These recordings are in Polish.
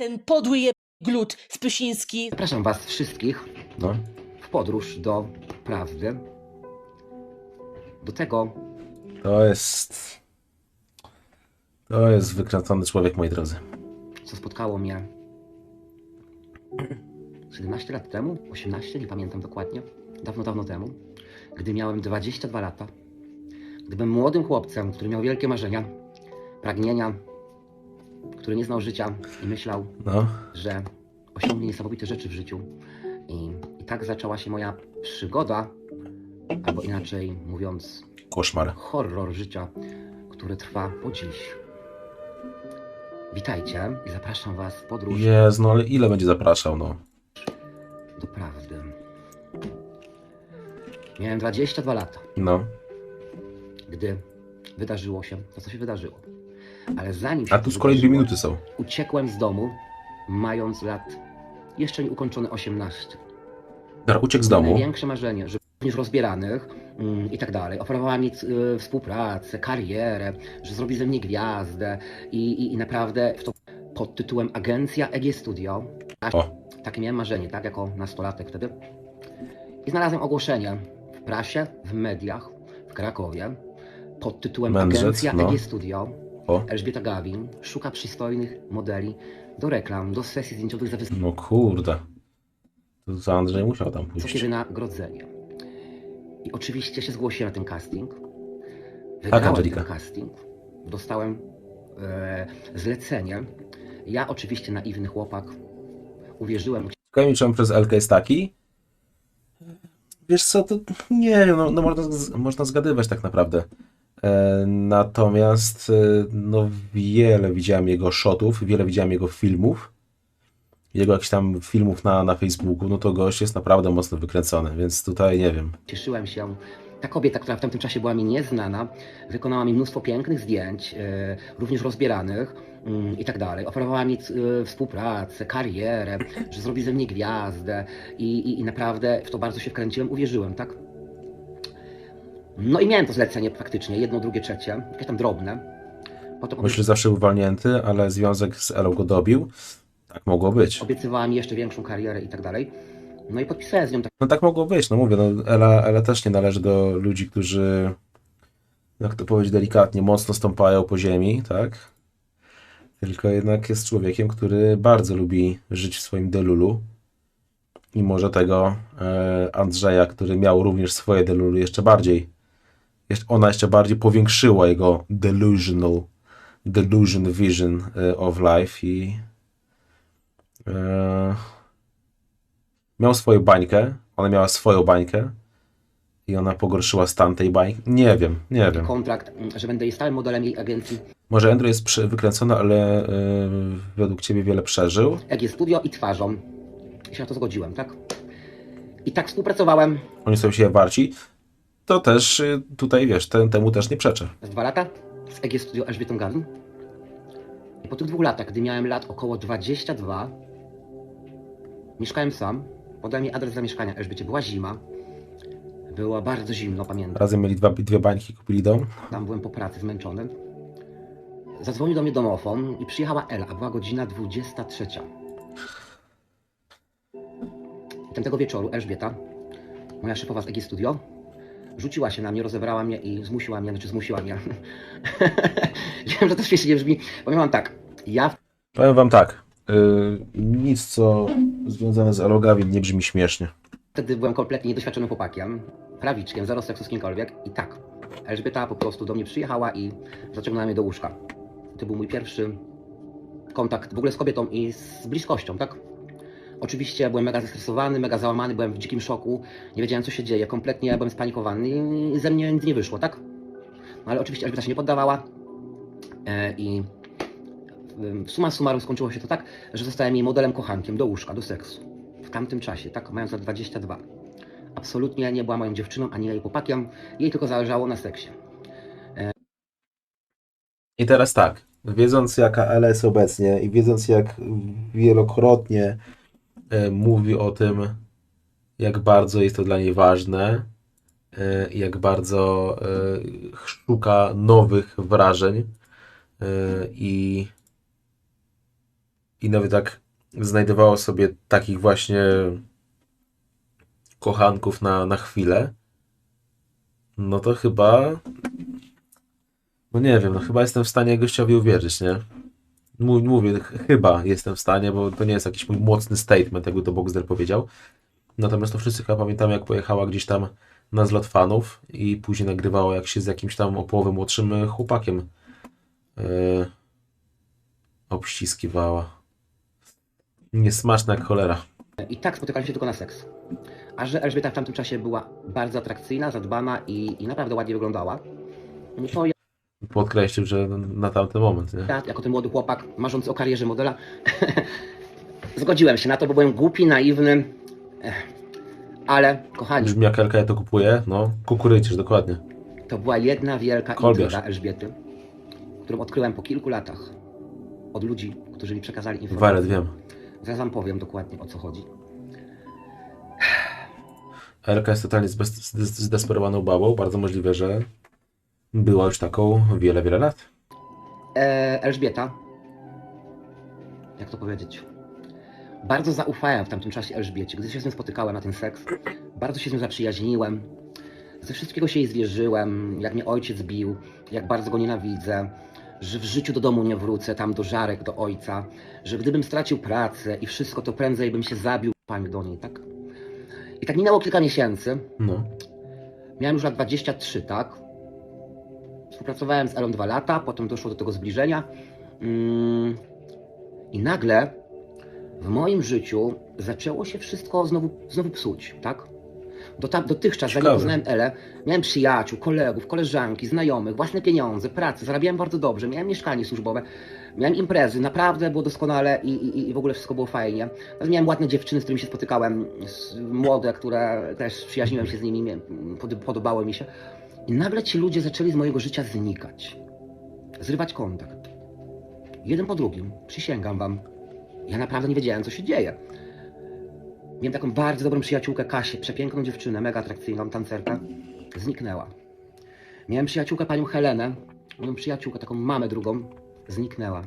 ten podły je glut Spysiński. Zapraszam Was wszystkich No. w podróż do prawdy. Do tego, To jest. To jest wykręcony człowiek, moi drodzy. co spotkało mnie 17 lat temu, 18, nie pamiętam dokładnie, dawno, dawno temu, gdy miałem 22 lata. Gdy byłem młodym chłopcem, który miał wielkie marzenia, pragnienia, który nie znał życia i myślał, No. że osiągnie niesamowite rzeczy w życiu. I, I tak zaczęła się moja przygoda, albo inaczej mówiąc, Koszmar. horror życia, który trwa po dziś. Witajcie i zapraszam Was w podróż Jezu, no ale ile będzie zapraszał, no. do prawdy. Miałem 22 lata, No. gdy wydarzyło się to, co się wydarzyło. Ale zanim się A to tu z kolei dwie wydarzyło, minuty są. Uciekłem z domu, mając lat jeszcze nie ukończone 18. Dobra, uciekł z domu. Największe marzenie, że również rozbieranych mm, i tak dalej. Oferowała mi y, współpracę, karierę, że zrobi ze mnie gwiazdę i, i, i naprawdę w to pod tytułem Agencja EG Studio. O. Takie miałem marzenie, tak, jako nastolatek wtedy. I znalazłem ogłoszenie w prasie, w mediach, w Krakowie pod tytułem Mędrzec, Agencja no. EG Studio. O. Elżbieta Gawin szuka przystojnych modeli do reklam, do sesji zdjęciowych za No kurde. To za Andrzej musiał tam co pójść. kiedy nagrodzenie. I oczywiście się zgłosiłem na ten casting. Tak, Wygrałem Angelika. ten casting. Dostałem e, zlecenie. Ja oczywiście naiwny chłopak uwierzyłem, Ciekawe mi, czy on przez LK jest taki? Wiesz co, to nie no, no można, z- można zgadywać tak naprawdę. E, natomiast e, no wiele widziałem jego shotów, wiele widziałem jego filmów, jego jakichś tam filmów na, na Facebooku, no to gość jest naprawdę mocno wykręcony, więc tutaj nie wiem. cieszyłem się. Ta kobieta, która w tamtym czasie była mi nieznana, wykonała mi mnóstwo pięknych zdjęć, e, również rozbieranych mm, i tak dalej. Oferowała mi współpracę, karierę, że zrobi ze mnie gwiazdę i, i, i naprawdę w to bardzo się wkręciłem, uwierzyłem, tak? No i miałem to zlecenie faktycznie, jedno, drugie, trzecie, jakieś tam drobne. Potem Myślę, zawsze był walnięty, ale związek z Elą go dobił. Tak mogło być. obiecywała mi jeszcze większą karierę i tak dalej. No i podpisałem z nią No tak mogło być, no mówię, no Ela, Ela też nie należy do ludzi, którzy, jak to powiedzieć delikatnie, mocno stąpają po ziemi, tak? Tylko jednak jest człowiekiem, który bardzo lubi żyć w swoim delulu. I może tego e, Andrzeja, który miał również swoje delulu, jeszcze bardziej, ona jeszcze bardziej powiększyła jego delusional, delusion vision e, of life i e, miał swoją bańkę, ona miała swoją bańkę i ona pogorszyła stan tej bańki. Nie wiem, nie wiem. kontrakt, że będę jej stałym modelem jej agencji Może Andrew jest wykręcony, ale y, według ciebie wiele przeżył. EG Studio i twarzą. I się na to zgodziłem, tak? I tak współpracowałem Oni są się warci. To też y, tutaj, wiesz, ten, temu też nie przeczę. dwa lata z EG Studio Elżbietą Gawin. I po tych dwóch latach, gdy miałem lat około 22, mieszkałem sam. Podałem jej adres zamieszkania Elżbiecie. Była zima. Było bardzo zimno, pamiętam. Razem mieli dwa, dwie bańki, kupili dom. Tam byłem po pracy zmęczony. Zadzwonił do mnie domofon i przyjechała Ela, a była godzina 23. I Tamtego wieczoru Elżbieta, moja szefowa z EG Studio, rzuciła się na mnie, rozebrała mnie i zmusiła mnie, znaczy zmusiła mnie. Wiem, że to śmiesznie brzmi. Powiem wam tak, ja Powiem wam tak. y, nic, co związane z Elogawin nie brzmi śmiesznie. wtedy byłem kompletnie niedoświadczonym chłopakiem, prawiczkiem, zero seksu z kimkolwiek i tak, Elżbieta po prostu do mnie przyjechała i zaciągnęła mnie do łóżka. To był mój pierwszy kontakt w ogóle z kobietą i z bliskością, tak? Oczywiście byłem mega zestresowany, mega załamany, byłem w dzikim szoku, nie wiedziałem co się dzieje, kompletnie byłem spanikowany i ze mnie nic nie wyszło, tak? No ale oczywiście Elżbieta się nie poddawała e, i suma summarum skończyło się to tak, że zostałem jej modelem kochankiem do łóżka, do seksu. W tamtym czasie, tak, mając lat 22. Absolutnie nie była moją dziewczyną, ani jej chłopakiem, jej tylko zależało na seksie. I teraz tak, wiedząc jaka Ela jest obecnie i wiedząc jak wielokrotnie mówi o tym, jak bardzo jest to dla niej ważne, e, jak bardzo e, szuka nowych wrażeń e, i i nawet tak znajdowała sobie takich właśnie kochanków na, na chwilę, no to chyba, no nie wiem, no chyba jestem w stanie gościowi uwierzyć, nie? Mów- Mówię, ch- chyba jestem w stanie, bo to nie jest jakiś mój mocny statement, jakby to Boxdel powiedział. Natomiast to wszyscy chyba pamiętamy, jak pojechała gdzieś tam na zlot fanów i później nagrywała, jak się z jakimś tam o połowę młodszym e, chłopakiem yy, obściskiwała. Niesmaczna jak cholera. I tak spotykali się tylko na seks. A że Elżbieta w tamtym czasie była bardzo atrakcyjna, zadbana i, i naprawdę ładnie wyglądała, no to Podkreślił, że na tamten moment, nie? ja, jako ten młody chłopak, marzący o karierze modela, zgodziłem się na to, bo byłem głupi, naiwny. Ech. Ale, kochani, Brzmi jak Elka ja to kupuje, no, kukurycisz, dokładnie. to była jedna wielka Kolbierz. intryga Elżbiety, którą odkryłem po kilku latach od ludzi, którzy mi przekazali informacje. Waret, wiem. Zaraz wam powiem dokładnie o co chodzi. Elka jest totalnie zbez- zdesperowaną babą, bardzo możliwe, że była już taką wiele, wiele lat. E, Elżbieta, jak to powiedzieć? Bardzo zaufałem w tamtym czasie Elżbiecie. Gdy się z nią spotykałem na ten seks, bardzo się z nią zaprzyjaźniłem. Ze wszystkiego się jej zwierzyłem, jak mnie ojciec bił, jak bardzo go nienawidzę, że w życiu do domu nie wrócę, tam do żarek, do ojca, że gdybym stracił pracę i wszystko, to prędzej bym się zabił, paniu do niej, tak? I tak minęło kilka miesięcy. No. Miałem już lat 23, tak? Współpracowałem z Elą dwa lata, potem doszło do tego zbliżenia. Mm, I nagle w moim życiu zaczęło się wszystko znowu, znowu psuć, tak? Do ta, dotychczas, zanim poznałem Elę, miałem przyjaciół, kolegów, koleżanki, znajomych, własne pieniądze, pracę, zarabiałem bardzo dobrze, miałem mieszkanie służbowe, miałem imprezy, naprawdę było doskonale i, i, i w ogóle wszystko było fajnie. Miałem ładne dziewczyny, z którymi się spotykałem, młode, które też przyjaźniłem się z nimi, podobały mi się. I nagle ci ludzie zaczęli z mojego życia znikać, zrywać kontakt. Jeden po drugim, przysięgam wam. Ja naprawdę nie wiedziałem, co się dzieje. Miałem taką bardzo dobrą przyjaciółkę Kasię, przepiękną dziewczynę, mega atrakcyjną, tancerkę. Zniknęła. Miałem przyjaciółkę panią Helenę, moją przyjaciółkę, taką mamę drugą. Zniknęła.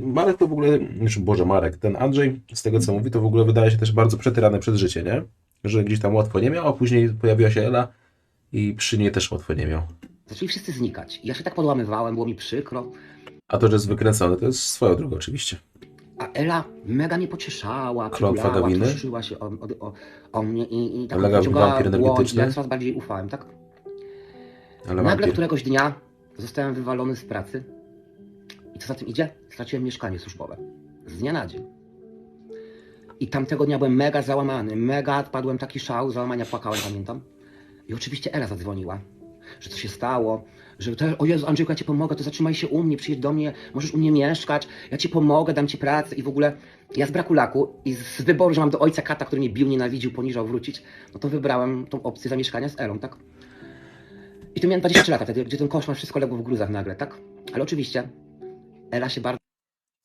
Marek to w ogóle, znaczy Boże Marek, ten Andrzej, z tego co mówi, to w ogóle wydaje się też bardzo przetyrany przez życie, nie? Że gdzieś tam łatwo nie miał, a później pojawiła się Ela i przy niej też łatwo nie miał. Zaczęli wszyscy znikać. Ja się tak podłamywałem, było mi przykro. A to, że jest wykręcony, to jest swoją drogą oczywiście. A Ela mega mnie pocieszała, przytulała, Gawiny? troszczyła się o, o, o, mnie i, i tak Mega wyciągała wampir dłoń, energetyczny? Ja coraz bardziej ufałem, tak? Ale Nagle wampir. któregoś dnia zostałem wywalony z pracy. I co za tym idzie? Straciłem mieszkanie służbowe. Z dnia na dzień. I tamtego dnia byłem mega załamany, mega padłem taki szał, załamania płakałem, pamiętam. I oczywiście Ela zadzwoniła, że co się stało, że to, o Jezu, Andrzejku, ja ci pomogę, to zatrzymaj się u mnie, przyjedź do mnie, możesz u mnie mieszkać, ja ci pomogę, dam ci pracę i w ogóle ja z braku laku i z wyboru, że mam do ojca kata, który mnie bił, nienawidził, poniżał, wrócić, no to wybrałem tą opcję zamieszkania z Elą, tak? I tu miałem 23 lata wtedy, gdzie ten koszmar wszystko legło w gruzach nagle, tak? Ale oczywiście Ela się bardzo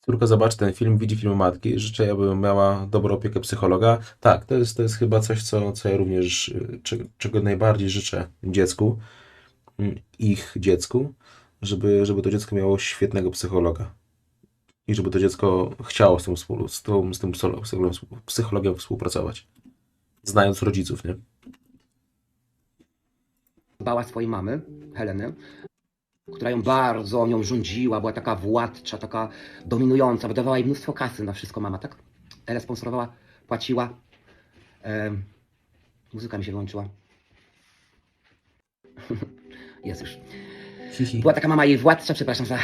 Córka zobaczy ten film, widzi film matki. Życzę, aby miała dobrą opiekę psychologa. Tak, to jest, to jest chyba coś, co, co ja również, czego, najbardziej życzę dziecku, mm, ich dziecku, żeby, żeby to dziecko miało świetnego psychologa. I żeby to dziecko chciało z tym, współ, z tą, z tym psychologiem współpracować. Znając rodziców, nie? bała swojej mamy, Heleny, która ją bardzo nią rządziła, była taka władcza, taka dominująca, wydawała jej mnóstwo kasy na wszystko mama, tak? Ela sponsorowała, płaciła. Muzyka mi się wyłączyła. Jest już. Była taka mama jej władca, przepraszam za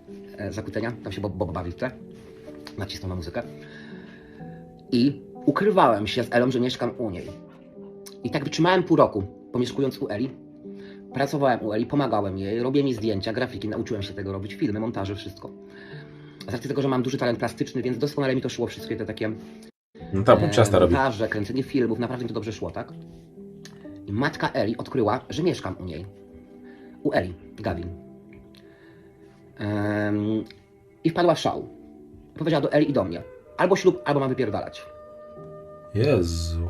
zakłócenia, tam się Bob, Bob bawi tle. Nacisnął na muzykę. I ukrywałem się z Elą, że mieszkam u niej. I tak wytrzymałem pół roku, pomieszkując u Eli. Pracowałem u Eli, pomagałem jej, robię mi zdjęcia, grafiki, nauczyłem się tego robić, filmy, montaże, wszystko. Z racji tego, że mam duży talent plastyczny, więc doskonale mi to szło, wszystkie te takie No tam e, ciasta robi. montaże, kręcenie filmów, naprawdę mi to dobrze szło, tak? I matka Eli odkryła, że mieszkam u niej. U Eli, Gawin. Em, I wpadła w szał. Powiedziała do Eli i do mnie. Albo ślub, albo mam wypierdalać. Jezu.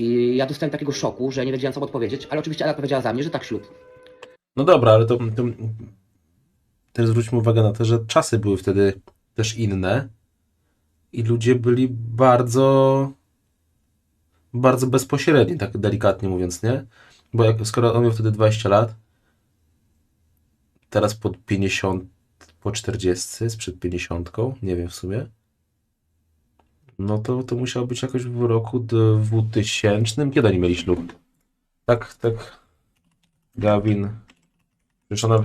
I ja dostałem takiego szoku, że nie wiedziałem co odpowiedzieć, ale oczywiście Ela powiedziała za mnie, że tak ślub. No dobra, ale to, to też zwróćmy uwagę na to, że czasy były wtedy też inne i ludzie byli bardzo, bardzo bezpośredni, tak delikatnie mówiąc, nie? Bo jak, skoro on miał wtedy 20 lat, teraz pod 50, po 40, sprzed 50, nie wiem w sumie, no to, to musiało być jakoś w roku 2000. Kiedy oni mieli ślub? Tak, tak. Gavin. Przecież ona,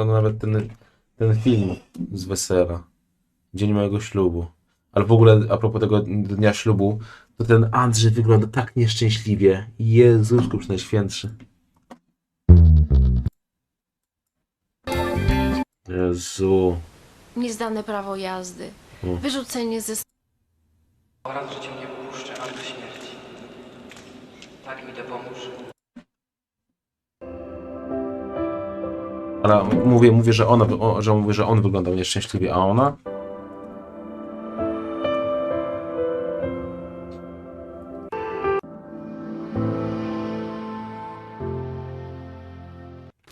ona nawet ten, ten film z wesela. Dzień mojego ślubu. Ale w ogóle a propos tego dnia ślubu, to ten Andrzej wygląda tak nieszczęśliwie. Jezusku Najświętszy. Jezu. Niezdane prawo jazdy. Wyrzucenie ze Ale mówię, mówię, że ona, o, że mówię, że on wyglądał nieszczęśliwie, a ona?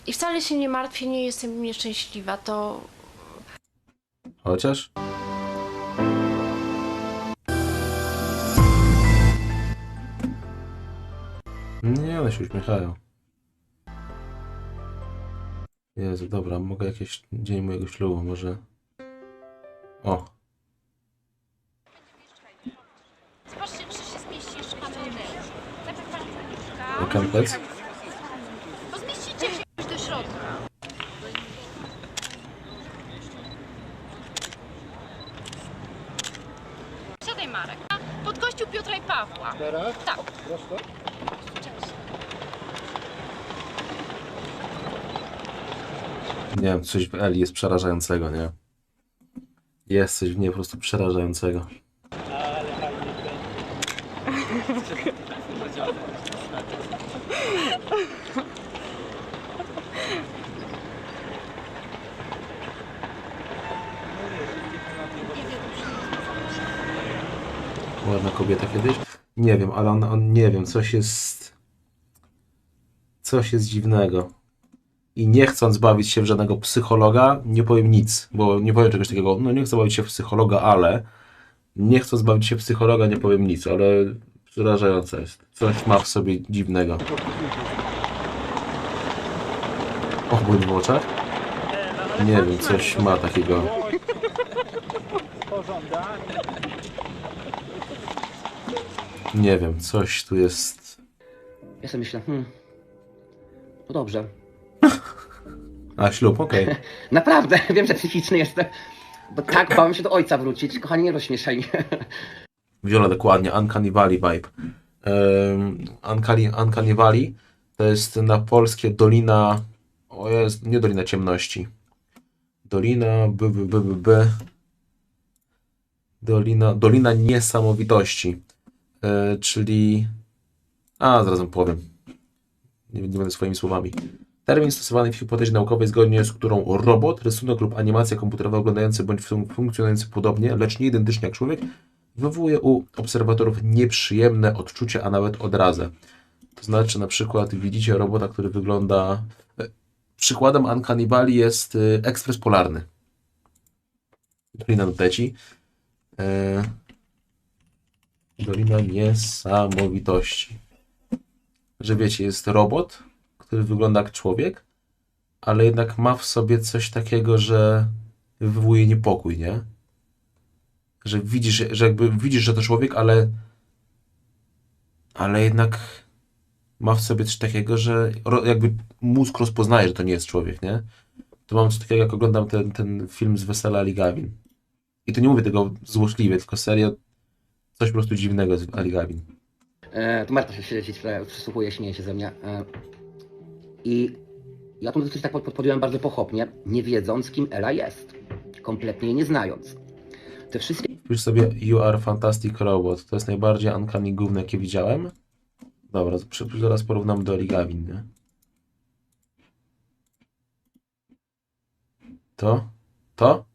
I wcale się nie martwię, nie jestem nieszczęśliwa, to Chociaż? Nie, one się uśmiechają. Jezu, dobra, mogę jakiś dzień mojego ślubu, może... O, Zobaczcie, czy się zmieści jeszcze. Najpierw. Bo zmieścicie się do środka. Siadaj Marek. Pod kościół Piotra i Pawła. Teraz? Tak. Cześć. Nie wiem, coś w Eli jest przerażającego, nie? Jest coś w niej po prostu przerażającego. Ładna kobieta kiedyś? Nie wiem, ale on, on nie wiem, coś jest... Coś jest dziwnego. I nie chcąc bawić się w żadnego psychologa, nie powiem nic, bo nie powiem czegoś takiego, no nie chcę bawić się w psychologa, ale nie chcąc bawić się w psychologa, nie powiem nic, ale przerażające jest. Coś ma w sobie dziwnego. O, błyn w oczach? Nie wiem, coś ma takiego. Nie wiem, coś tu jest. Ja sobie myślę, hmm, no dobrze. A, ślub, okej. Naprawdę, wiem, że psychiczny jestem. Bo tak, bałem się do ojca wrócić. Kochani, nie rozśmieszaj mnie. Wziąłem dokładnie Uncanny Valley vibe. Um, Uncanny, Uncanny Valley to jest na polskie Dolina. O jest, nie Dolina Ciemności. Dolina. B, b, b, b, b. Dolina, Dolina Niesamowitości. E, czyli. A, zaraz wam powiem. Nie, nie będę swoimi słowami. Termin stosowany w hipotezie naukowej, zgodnie z którą robot, rysunek lub animacja komputerowa wyglądający bądź fun- funkcjonujący podobnie, lecz nie identycznie jak człowiek, wywołuje u obserwatorów nieprzyjemne odczucia, a nawet odrazę. To znaczy, na przykład widzicie robota, który wygląda. e, Przykładem Uncanny Valley jest e, ekspres polarny. Dolina Nuteci. E, Dolina Niesamowitości. Że wiecie, jest robot, który wygląda jak człowiek, ale jednak ma w sobie coś takiego, że wywołuje niepokój, nie? że widzisz, że jakby widzisz, że to człowiek, ale ale jednak ma w sobie coś takiego, że jakby mózg rozpoznaje, że to nie jest człowiek, nie? To mam coś takiego, jak oglądam ten, ten film z Wesela Ali Gavin. I to nie mówię tego złośliwie, tylko serio coś po prostu dziwnego z Ali Gavin. E, tu Marta się siedzi, przysłuchuje, śmieje się ze mnie. E, I ja tą decyzję tak pod- podjąłem bardzo pochopnie, nie wiedząc, kim Ela jest. Kompletnie jej nie znając. Te wszystkie Wpisz sobie You are fantastic robot. To jest najbardziej uncanny gówno, jakie widziałem. Dobra, zaraz porównam do Ali Gavin, nie? To? To?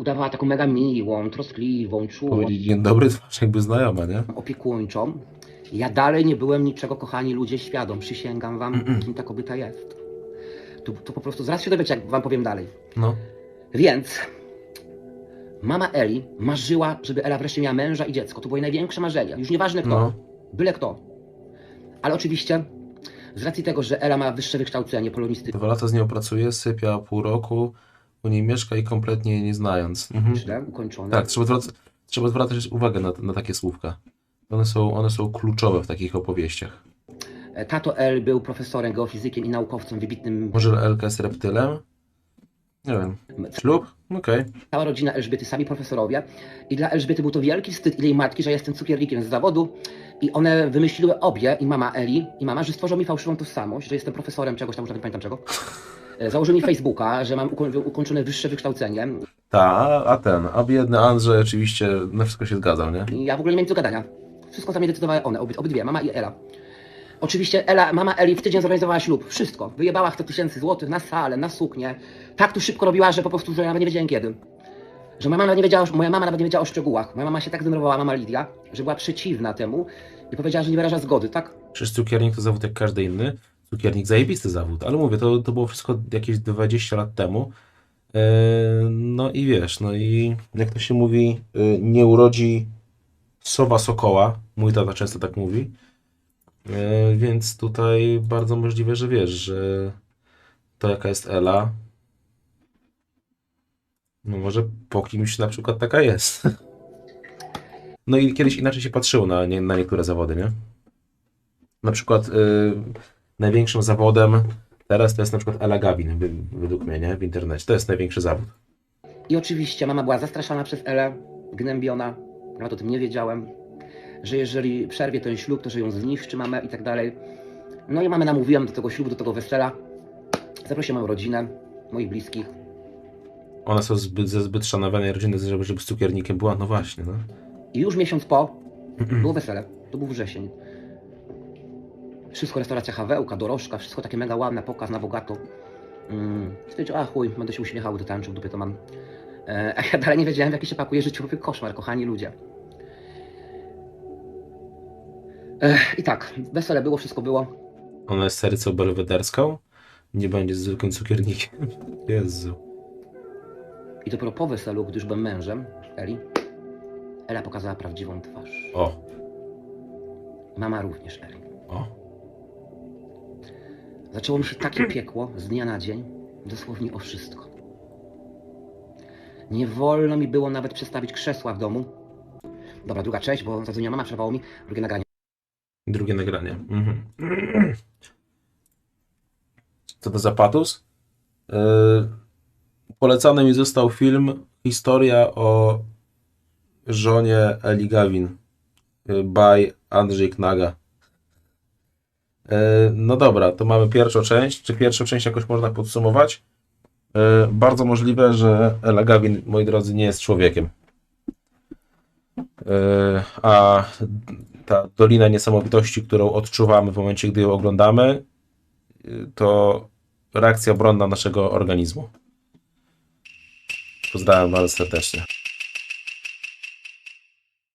Udawała taką mega miłą, troskliwą, czułą, Powiedzieć dzień dobry, twarz jakby znajoma, nie? opiekuńczą. Ja dalej nie byłem niczego, kochani ludzie, świadom. Przysięgam wam, kim ta kobieta jest. To, to po prostu zaraz się dowiecie, jak wam powiem dalej. No. Więc mama Eli marzyła, żeby Ela wreszcie miała męża i dziecko. To było jej największe marzenie. Już nieważne kto, No. byle kto. Ale oczywiście z racji tego, że Ela ma wyższe wykształcenie polonistyczne, Dwa lata z nią pracuje, sypia pół roku, u niej mieszka i kompletnie jej nie znając. Mhm. ukończone, Tak, trzeba, zwrac- trzeba zwracać uwagę na, na takie słówka. One są, one są kluczowe w takich opowieściach. E, tato El był profesorem, geofizykiem i naukowcem wybitnym. Może Elka jest reptylem? Nie wiem. Ślub? Okej. Cała rodzina Elżbiety, sami profesorowie. I dla Elżbiety był to wielki wstyd i jej matki, że jestem cukiernikiem z zawodu. I one wymyśliły obie, i mama Eli, i mama, że stworzą mi fałszywą tożsamość, że jestem profesorem czegoś tam, już nawet nie pamiętam czego. E, Założył mi Facebooka, że mam uko- ukończone wyższe wykształcenie. Ta, a- ten, a biedny Andrzej oczywiście na wszystko się zgadzał, nie? I ja w ogóle nie miałem do gadania. Wszystko za mnie decydowały one, obyd- obydwie, mama i Ela. Oczywiście Ela, mama Eli w tydzień zorganizowała ślub. Wszystko. Wyjebała 100 tysięcy złotych na salę, na suknię. Tak tu szybko robiła, że po prostu, że ja nawet nie wiedziałem kiedy. Że moja mama nawet nie wiedziała, moja mama nawet nie wiedziała o szczegółach. Moja mama się tak zdenerwowała, mama Lidia, że była przeciwna temu i powiedziała, że nie wyraża zgody, tak? Przecież cukiernik to zawód jak każdy inny. Cukiernik zajebisty zawód, ale mówię, to, to było wszystko jakieś 20 lat temu. E, No i wiesz, no i jak to się mówi, e, nie urodzi sowa sokoła. Mój tata często tak mówi. E, Więc tutaj bardzo możliwe, że wiesz, że to jaka jest Ela, no może po kimś na przykład taka jest. No i kiedyś inaczej się patrzyło na, nie, na niektóre zawody, nie? Na przykład największym zawodem teraz to jest na przykład Ela Gabin, wy- według mnie, nie? W internecie. To jest największy zawód. I oczywiście mama była zastraszana przez Elę, gnębiona. Nawet o tym nie wiedziałem. Że jeżeli przerwie ten ślub, to że ją zniszczy mamę i tak dalej. No i mamę namówiłem do tego ślubu, do tego wesela. Zaprosiłem moją rodzinę, moich bliskich. One są zbyt, ze zbyt szanowanej rodziny, żeby, żeby z cukiernikiem była. No właśnie, no. I już miesiąc po było wesele. To był wrzesień. Wszystko restauracja Hawełka, dorożka, wszystko takie mega ładne, pokaz na bogato. Mm. Stwierdził, a chuj, będę się uśmiechał do tańczył, dupie to mam. E, a ja dalej nie wiedziałem, w jaki się pakuje życiowy koszmar, kochani ludzie. E, I tak, wesele było, wszystko było. Ona jest sercą belwederską. Nie będzie zwykłym cukiernikiem. Jezu. I dopiero po weselu, gdy już byłem mężem Eli, Ela pokazała prawdziwą twarz. O, Mama również Eli. o. Zaczęło mi się takie piekło z dnia na dzień, dosłownie o wszystko. Nie wolno mi było nawet przestawić krzesła w domu. Dobra, druga część, bo zadzwoniła mama, przerwało mi drugie nagranie. Drugie nagranie. Mhm. Co to za patus? Yy, polecany mi został film Historia o żonie Eli Gawin yy, by Andrzej Knaga. Yy, no dobra, to mamy pierwszą część. Czy pierwszą część jakoś można podsumować? Yy, bardzo możliwe, że Ela Gawin, moi drodzy, nie jest człowiekiem. Yy, a ta dolina niesamowitości, którą odczuwamy w momencie, gdy ją oglądamy, to reakcja obronna naszego organizmu. Pozdrawiam bardzo serdecznie.